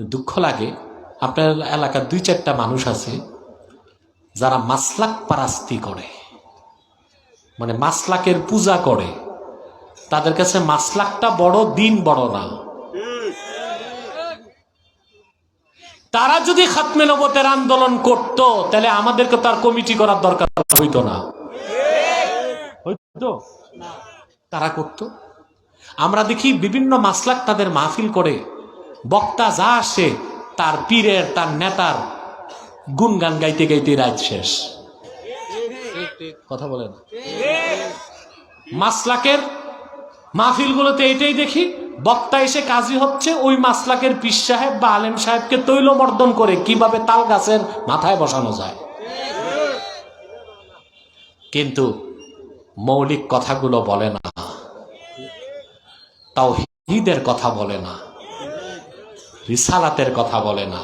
দুঃখ লাগে। আপনার এলাকার দুই চারটা মানুষ আছে, যারা মাসলাক পারাস্তি করে। মানে মাসলাকের পূজা করে। তাদের কাছে মাসলাকটা বড়, দিন বড় না। তারা যদি খাতমে নবতের আন্দোলন করত, তাহলে আমাদেরকে তার কমিটি করার দরকার হইতো না। তারা করত। আমরা দেখি বিভিন্ন মাসলাক তাদের মাহফিল করে। বক্তা যা আসে, তার পীরের, তার নেতার গুনগান গাইতে গাইতে রাত শেষ। কথা বলেন। মাসলাকের মাহফিলগুলোতে এটাই দেখি, বক্তা এসে কাজী হচ্ছে, ওই মাসলাকের পীর সাহেব বা আলেম সাহেবকে তৈলমর্দন করে কীভাবে তাল গাছের মাথায় বসানো যায়। কিন্তু মৌলিক কথাগুলো বলে না তাও হিদের কথা বলে না। রিসালাতের কথা বলে না।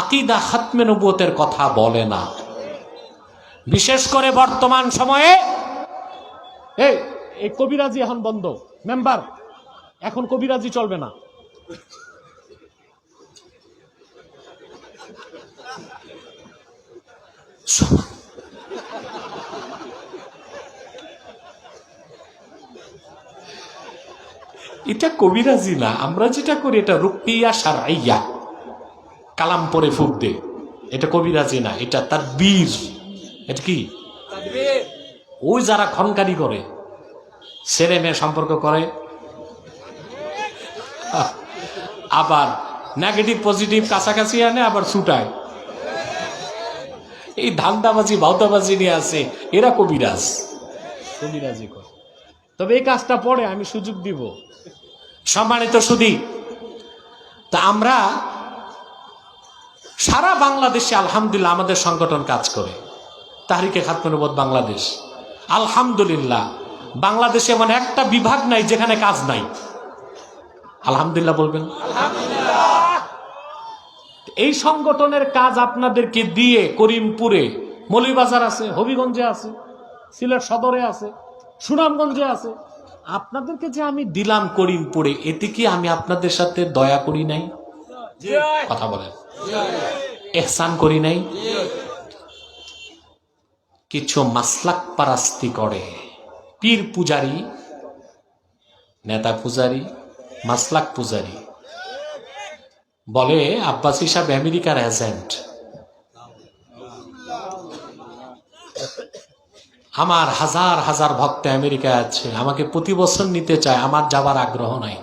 আকিদা খাতমে নবুয়তের কথা বলে না। বিশেষ করে বর্তমান সময়ে, এই এই কবিরাজি এখন বন্ধ। মেম্বার, এখন কবিরাজি চলবে না। এটা কবিরাজি না আমরা যেটা করি এটা রুকিয়া সারাইয়া কালাম পরে ফুক দে। এটা কবিরাজি না এটা তার বীর এটা কি? ওই যারা খনকারি করে, ছেলে মেয়ে সম্পর্ক করে, আবার নেগেটিভ পজিটিভ কাছাকাছি আনে, আবার ছুটায়। এই ধান্দাবাজি ভাউতাবাজি নিয়ে আছে, এরা কবিরাজ। কবিরাজি করে। তবে এই কাজটা পরে আমি সুযোগ দিব। সম্মানিত সুদী তা আমরা সারা বাংলাদেশে আলহামদুলিল্লাহ আমাদের সংগঠন কাজ করে। তাহরিকে খাতমনবোধ বাংলাদেশ। আলহামদুলিল্লাহ, বাংলাদেশে এমন একটা বিভাগ নাই যেখানে কাজ নাই। আলহামদুলিল্লাহ বলবেন? এই সংগঠনের কাজ আপনাদেরকে দিয়ে করিমপুরে মলিবাজার আছে, হবিগঞ্জে আছে, সিলেট সদরে আছে, সুনামগঞ্জে আছে আপনাদেরকে যে আমি দিলাম করিমপুরে এতে কি আমি আপনাদের সাথে দয়া করি নাই? কথা বলেন। এহসান করি নাই? কিছু মাসলাক পারাস্তি করে। পীর পূজারি, নেতা পূজারি, মাসলাক পূজারি। বলে আব্বাসী সাহেব আমেরিকার এজেন্ট। আমার হাজার হাজার ভক্ত আমেরিকায় আছে আমাকে প্রতি বছর নিতে চায় আমার যাবার আগ্রহ নাই।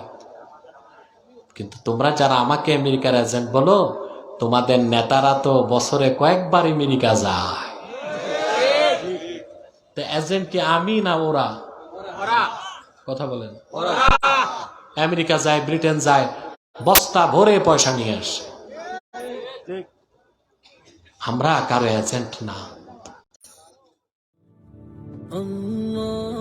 কিন্তু তোমরা যারা আমাকে আমেরিকার এজেন্ট বলো তোমাদের নেতারা তো বছরে কয়েকবার আমেরিকা যায়। তো এজেন্ট কি আমি না ওরা? কথা বলেন। আমেরিকা যায় ব্রিটেন যায় বস্তা ভরে পয়সা নিয়ে আসে। আমরা কারও এজেন্ট না। 嗯